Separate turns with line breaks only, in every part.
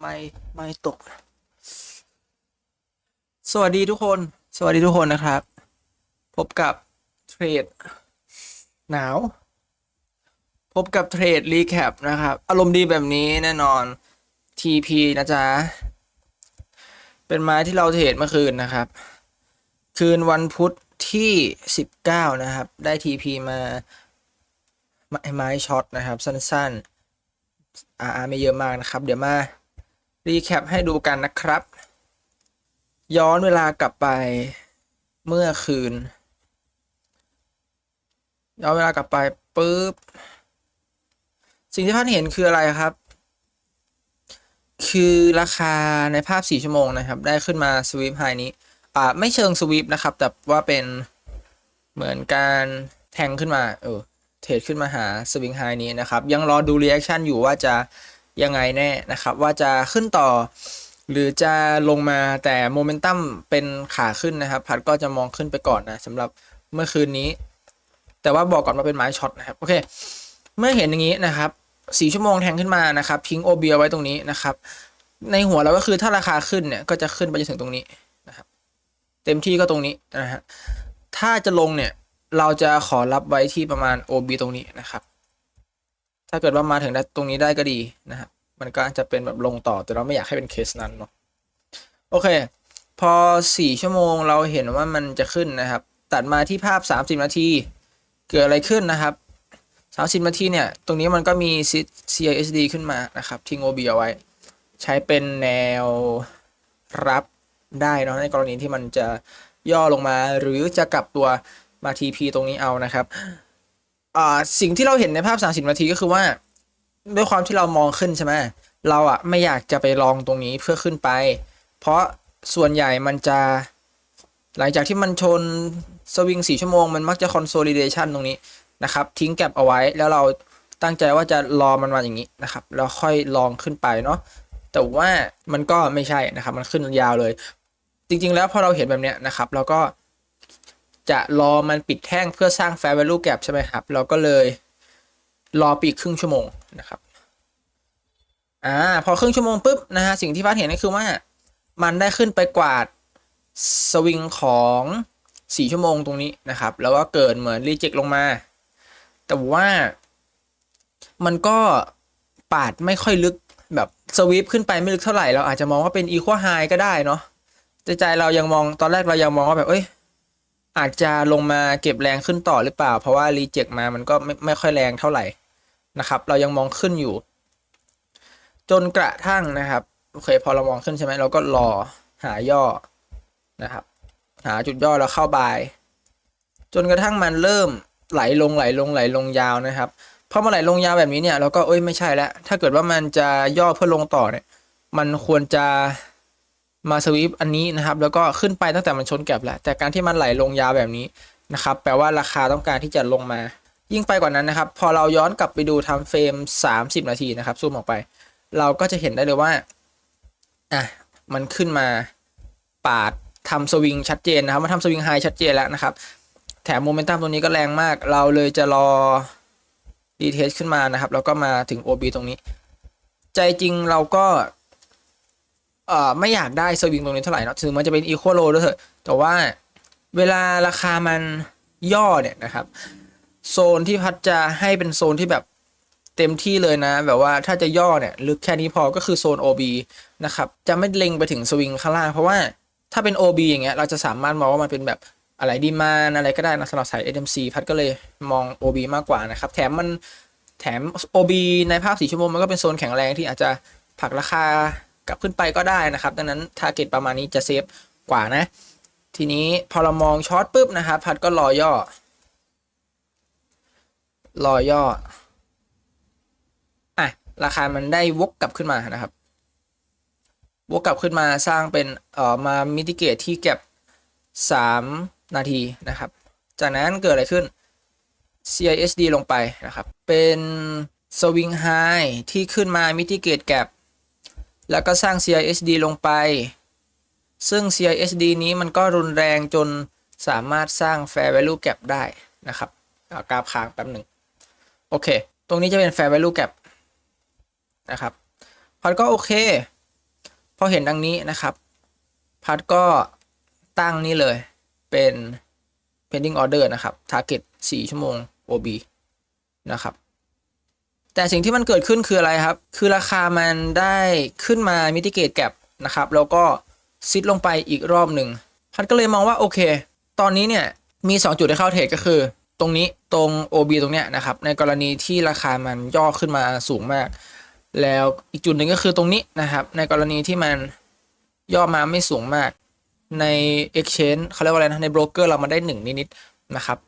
ไม่ไม่ตก สวัสดีทุกคน สวัสดีทุกคนนะครับ พบกับเทรดหนาว พบกับเทรดรีแคปนะครับ อารมณ์ดีแบบนี้แน่นอน TP นะจ๊ะ เป็นไม้ที่เราเทรดเมื่อคืนนะครับ คืนวันพุธที่ 19 นะครับ ได้ TP มา ไม้ช็อตนะครับสั้นๆอ่าไม่เยอะมากนะครับ เดี๋ยวมารีแคปให้ดูกันนะครับ ย้อนเวลากลับไปเมื่อคืน ย้อนเวลากลับไปปุ๊บ สิ่งที่พันเห็นคืออะไรครับ คือราคาในภาพ 4 ชั่วโมงนะครับ ได้ขึ้นมาสวีปไฮนี้ อ่า ไม่เชิงสวีปนะครับ แต่ว่าเป็นเหมือนการแทงขึ้นมา เออ เทรดขึ้นมาหาสวิงไฮนี้นะครับ ยังรอดูรีแอคชั่นอยู่ว่าจะยังไงแน่นะครับ ว่าจะขึ้นต่อ หรือจะลงมาแต่โมเมนตัมเป็นขาขึ้นนะครับ พัดก็จะมองขึ้นไปก่อนนะสำหรับเมื่อคืนนี้ แต่ว่าบอกก่อนว่าเป็นไม้ช็อตนะครับโอเค เมื่อเห็นอย่างนี้นะครับสี่ชั่วโมงแทงขึ้นมานะครับทิ้งโอเบียไว้ตรงนี้นะครับ ในหัวเราก็คือถ้าราคาขึ้นเนี่ยก็จะขึ้นไปจนถึงตรงนี้นะครับ เต็มที่ก็ตรงนี้นะฮะถ้าจะลงเนี่ย เราจะขอรับไว้ที่ประมาณ OB ตรงนี้นะครับ ถ้าเกิดว่ามาถึงได้ตรงนี้ได้ก็ดีนะครับมันก็จะเป็นแบบลงต่อแต่เราไม่อยากให้เป็นเคสนั้นเนาะโอเค พอ 4 ชั่วโมงเราเห็นว่ามันจะขึ้นนะครับ ตัดมาที่ภาพ 30 นาที เกิดอะไรขึ้นนะครับ 30 นาทีเนี่ย ตรงนี้มันก็มี CISD ขึ้นมานะครับทิ้ง OB เอาไว้ ใช้เป็นแนวรับได้เนาะในกรณีที่มันจะย่อลงมาหรือจะกลับตัว มา TP ตรงนี้เอานะครับอ่าสิ่งที่เราเห็นในภาพ 30 นาทีก็คือว่า ด้วยความที่เรามองขึ้นใช่ไหมเราอะไม่อยากจะไปลองตรงนี้เพื่อขึ้นไป เพราะส่วนใหญ่มันจะ หลังจากที่มันชนสวิง4ชั่วโมงมันมักจะ consolidation ตรงนี้นะครับ ทิ้งแก็บเอาไว้แล้วเราตั้งใจว่าจะรอมันมาอย่างนี้นะครับ แล้วค่อยลองขึ้นไปเนาะแต่ว่ามันก็ไม่ใช่นะครับ มันขึ้นยาวเลย จริง ๆ แล้วพอเราเห็นแบบเนี้ยนะครับ เราก็ จะรอมันปิดแท่งเพื่อสร้าง fair value gap ใช่ไหมครับ เราก็เลยรอปีกครึ่งชั่วโมงนะครับอ่าพอครึ่งชั่วโมงปุ๊บนะฮะสิ่งที่พัดเห็นก็คือว่า มันได้ขึ้นไปกวาดสวิงของ4ชั่วโมงตรงนี้นะครับ แล้วก็เกิดเหมือนรีเจ็คลงมา แต่ว่ามันก็ปาดไม่ค่อยลึกแบบสวีปขึ้นไปไม่ลึกเท่าไหร่ เราอาจจะมองว่าเป็นอีควอไฮก็ได้เนาะใจเรายังมองตอนแรกเรายังมองว่าแบบเอ้ย อาจจะลงมาเก็บแรงขึ้นต่อหรือเปล่า เพราะว่ารีเจ็คมามันก็ไม่ไม่ค่อยแรงเท่าไหร่นะครับ เรายังมองขึ้นอยู่ จนกระทั่งนะครับโอเคพอเรามองขึ้นใช่ไหมเราก็รอหาย่อนะครับ หาจุดย่อแล้วเข้าบายจนกระทั่งมันเริ่มไหลลงไหลลงไหลลงยาวนะครับพอมาไหลลงยาวแบบนี้เนี่ยเราก็เอ้ยไม่ใช่แล้วถ้าเกิดว่ามันจะย่อเพื่อลงต่อเนี่ย มันควรจะ มาสวีปอันนี้นะครับ แล้วก็ขึ้นไปตั้งแต่มันชนแก็บแหละแต่การที่มันไหลลงยาวแบบนี้นะครับแปลว่าราคาต้องการที่จะลงมา ยิ่งไปกว่านั้นนะครับ พอเราย้อนกลับไปดูทำเฟรม 30 นาทีนะครับซูมออกไป เราก็จะเห็นได้เลยว่าอะมันขึ้นมาปาดทำสวิงชัดเจนนะครับมาทำสวิงไฮชัดเจนแล้วนะครับ แถมโมเมนตัมตรงนี้ก็แรงมาก เราเลยจะรอดีเทสขึ้นมานะครับ แล้วก็มาถึง OB ตรงนี้ ใจจริงเราก็ เอ่อไม่อยากได้สวิงตรงนี้เท่าไหร่เนอะถึงมันจะเป็นอีโคโลด้วยเถอะแต่ว่าเวลาราคามันย่อเนี่ยนะครับ โซนที่พัดจะให้เป็นโซนที่แบบเต็มที่เลยนะ แบบว่าถ้าจะย่อเนี่ยลึกแค่นี้พอก็คือโซน OB นะครับจะไม่เล็งไปถึงสวิงข้างล่าง เพราะว่าถ้าเป็น OB อย่างเงี้ยเราจะสามารถมองว่ามันเป็นแบบอะไรดีมานอะไรก็ได้นะสำหรับสาย SMC พัดก็เลยมอง OB มากกว่านะครับ แถมมันแถม OB ในภาพสีชั่วโมงมันก็เป็นโซนแข็งแรงที่อาจจะผลักราคา กลับขึ้นไปก็ได้นะครับ ดังนั้นทาร์เก็ตประมาณนี้จะเซฟกว่านะ ทีนี้พอเรามองช็อตปุ๊บนะครับพัดก็รอย่อ รอย่ออะราคามันได้วกกลับขึ้นมานะครับ วกกลับขึ้นมาสร้างเป็นเอ่อมามิติเกตที่เก็บ 3 นาทีนะครับ จากนั้นเกิดอะไรขึ้น CISD ลงไปนะครับ เป็นสวิงไฮที่ขึ้นมามิติเกตแก p แล้วก็สร้าง CISD ลงไป ซึ่ง CISD นี้มันก็รุนแรงจนสามารถสร้าง Fair Value Gap ได้นะครับกราฟค้างแป๊บหนึ่งโอเค ตรงนี้จะเป็น Fair Value Gap นะครับพัดก็โอเค พอเห็นดังนี้นะครับ พัดก็ตั้งนี่เลยเป็น pending order นะครับ target 4 ชั่วโมง OB นะครับ แต่สิ่งที่มันเกิดขึ้นคืออะไรครับ คือราคามันได้ขึ้นมา mitigate gap นะครับ แล้วก็ซิดลงไปอีกรอบหนึ่งพัดก็เลยมองว่าโอเค ตอนนี้เนี่ยมี 2 จุดที่เข้าเทรดก็คือ ตรงนี้ตรง OB ตรงเนี้ยนะครับ ในกรณีที่ราคามันย่อขึ้นมาสูงมาก แล้วอีกจุดหนึ่งก็คือตรงนี้นะครับ ในกรณีที่มันย่อมาไม่สูงมาก ใน exchange เขาเรียกว่าอะไรนะ ในโบรกเกอร์เรามาได้หนึ่งนิดๆนะครับ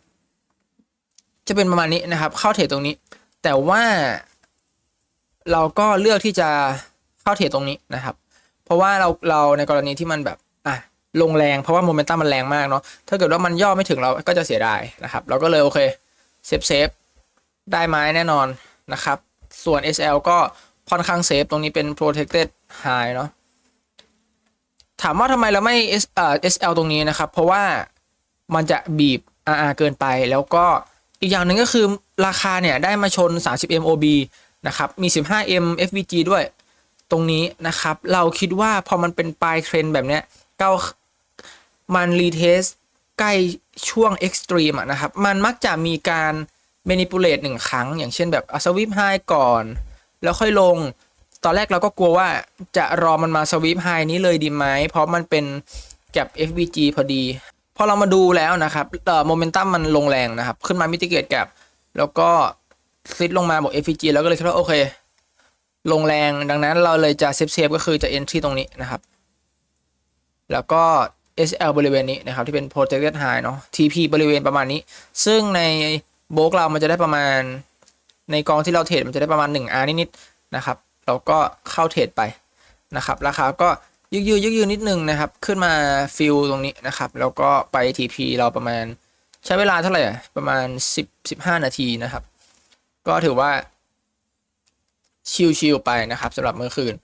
จะเป็นประมาณนี้นะครับ เข้าเทรดตรงนี้ แต่ว่า เราก็เลือกที่จะเข้าเทรดตรงนี้นะครับ เพราะว่าเราเราในกรณีที่มันแบบอะลงแรงเพราะว่าโมเมนตัมมันแรงมากเนาะถ้าเกิดว่ามันย่อไม่ถึงเราก็จะเสียดายนะครับ เราก็เลยโอเคเซฟเซฟได้ไม้แน่นอนนะครับ ส่วน SL ก็ค่อนข้างเซฟตรงนี้เป็น protected high เนาะถามว่าทำไมเราไม่ S เอ่อ SL ตรงนี้นะครับ เพราะว่ามันจะบีบ RR เกินไปแล้วก็ อีกอย่างหนึ่งก็คือราคาเนี่ยได้มาชน 30 MOB นะครับมี 15M FVG ด้วยตรงนี้นะครับ เราคิดว่าพอมันเป็นปลายเทรนแบบเนี้ยเก้ามันรีเทสใกล้ช่วงเอ็กซ์ตรีมนะครับ มันมักจะมีการ manipulate หนึ่งครั้ง อย่างเช่นแบบอสวิปไฮก่อน แล้วค่อยลง ตอนแรกเราก็กลัวว่าจะรอมันมาสวิปไฮนี้เลยดีไหม เพราะมันเป็นแก็บ FVG พอดี พอเรามาดูแล้วนะครับเอ่อโมเมนตัมมันลงแรงนะครับ ขึ้นมามิติเกตแก็บแล้วก็ซิดลงมาบอก FVG แล้วก็เลยคิดว่าโอเค ลงแรงดังนั้นเราเลยจะเซฟเซฟก็คือจะ entry ตรงนี้นะครับ แล้วก็ SL บริเวณนี้นะครับ ที่เป็น protected high เนาะ TP บริเวณประมาณนี้ ซึ่งในโบกเรามันจะได้ประมาณ ในกองที่เราเทรดมันจะได้ประมาณ 1R นิดๆนะครับ เราก็เข้าเทรดไปนะครับ ราคาก็ ยืดยืดยืดยืดนิดนึงนะครับ ขึ้นมาฟิลตรงนี้นะครับ แล้วก็ไป TP เราประมาณใช้เวลาเท่าไหร่อะประมาณ 10 15 นาทีนะครับ ก็ถือว่า ชิลๆไปนะครับสำหรับเมื่อคืน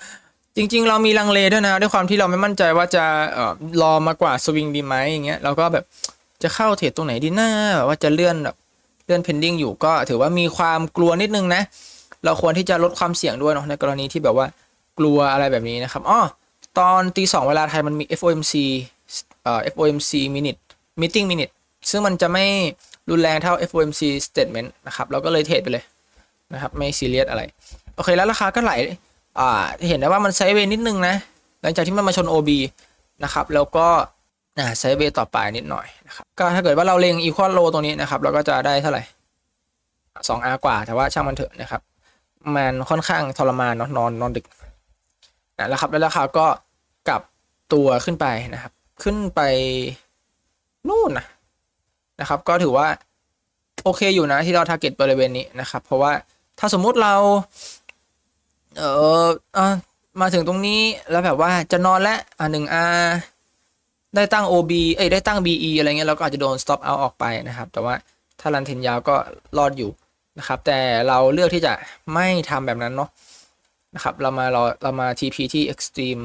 จริง ๆ เรามีลังเลด้วยนะด้วยความที่เราไม่มั่นใจว่าจะเอ่อรอมากว่าสวิงดีไหมอย่างเงี้ยเราก็แบบจะเข้าเทรดตรงไหนดีนะแบบว่าจะเลื่อนแบบเลื่อนเพนดิ้งอยู่ก็ถือว่ามีความกลัวนิดนึงนะ เราควรที่จะลดความเสี่ยงด้วยเนาะในกรณีที่แบบว่ากลัวอะไรแบบนี้นะครับอ๋อ ตอนตีสองเวลาไทยมันมี FOMC เอ่อ FOMC minute meeting minute ซึ่งมันจะไม่รุนแรงเท่า FOMC statement นะครับ เราก็เลยเทรดไปเลยนะครับ ไม่ซีเรียสอะไร โอเค แล้วราคาก็ไหล อ่า เห็นได้ว่ามันไซด์เวย์นิดนึงนะ หลังจากที่มันมาชน OB นะครับ แล้วก็อ่าไซด์เวย์ต่อไปนิดหน่อยนะครับ ก็ถ้าเกิดว่าเราเล็งอีควอลโลตรงนี้นะครับ เราก็จะได้เท่าไหร่ 2R กว่า แต่ว่าช่างมันเถอะนะครับ มันค่อนข้างทรมานเนาะนอนนอนดึก นะแล้วครับแล้วราคาก็กลับตัวขึ้นไปนะครับ ขึ้นไปนู่นนะนะครับ ก็ถือว่าโอเคอยู่นะที่เราทาร์เก็ตบริเวณนี้นะครับ เพราะว่าถ้าสมมุติเราเอออมาถึงตรงนี้แล้วแบบว่าจะนอนและอะหนึ่งอาได้ตั้ง OB เอ้ยได้ตั้ง BE อะไรเงี้ยเราก็อาจจะโดน stop out ออกไปนะครับ แต่ว่าถ้ารันเทนยาวก็รอดอยู่นะครับ แต่เราเลือกที่จะไม่ทำแบบนั้นเนาะ นะครับเรามาเราเรามา TP ที่ extreme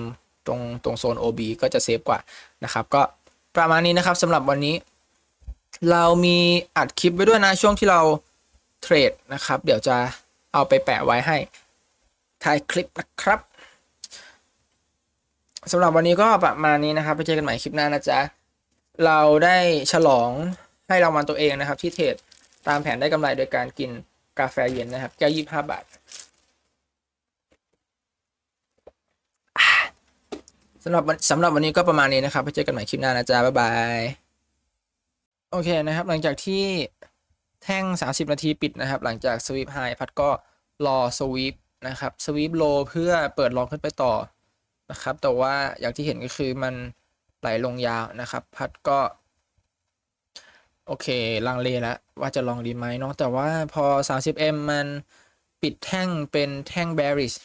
ตรงตรงโซน OB ก็จะเซฟกว่านะครับ ก็ประมาณนี้นะครับสำหรับวันนี้ เรามีอัดคลิปไว้ด้วยนะช่วงที่เราเทรดนะครับ เดี๋ยวจะเอาไปแปะไว้ให้ถ่ายคลิปนะครับสำหรับวันนี้ก็ประมาณนี้นะครับไปเจอกันใหม่คลิปหน้านะจ๊ะเราได้ฉลองให้รางวัลตัวเองนะครับ ที่เทรดตามแผนได้กำไรโดยการกินกาแฟเย็นนะครับแก้วยี่บห้าบาทอ่า สำหรับสำหรับวันนี้ก็ประมาณนี้นะครับไปเจอกันใหม่คลิปหน้านะจ๊ะบ๊ายบายโอเคนะครับ หลังจากที่แท่ง 30 นาทีปิดนะครับ หลังจากสวีปไฮพัดก็รอสวีปนะครับสวีปโลเพื่อเปิดลองขึ้นไปต่อนะครับ แต่ว่าอย่างที่เห็นก็คือมันไหลลงยาวนะครับ พัดก็ โอเค ลังเลแล้วว่าจะลองดีไหมเนาะแต่ว่าพอ 30M มันปิดแท่งเป็นแท่ง bearish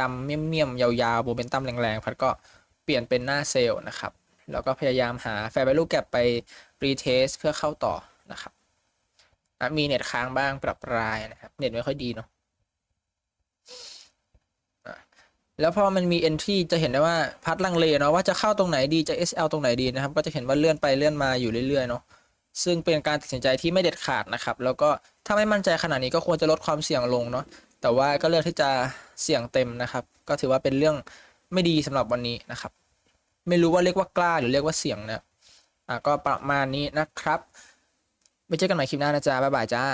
ดำๆเมี่ยมๆยาวๆโมเมนตัมแรงๆ พัดก็ ปลี่ยนเป็นหน้าเซลล์นะครับ แล้วก็พยายามหา fair value gap ไป retest เพื่อเข้าต่อนะครับมีเน็ตค้างบ้างปรับปรายนะครับ เน็ตไม่ค่อยดีเนาะแล้วพอมันมี entry จะเห็นได้ว่าพัดลังเลเนาะว่าจะเข้าตรงไหนดีจะ SL ตรงไหนดีนะครับ ก็จะเห็นว่าเลื่อนไปเลื่อนมาอยู่เรื่อยๆเนาะซึ่งเป็นการตัดสินใจที่ไม่เด็ดขาดนะครับ แล้วก็ถ้าไม่มั่นใจขนาดนี้ก็ควรจะลดความเสี่ยงลงเนาะแต่ว่าก็เลือกที่จะเสี่ยงเต็มนะครับ ก็ถือว่าเป็นเรื่องไม่ดีสำหรับวันนี้นะครับ ไม่รู้ว่าเรียกว่ากล้าหรือเรียกว่าเสี่ยงนะอะก็ประมาณนี้นะครับไว้เจอกันใหม่คลิปหน้านะจ๊ะบ๊ายบายจ้า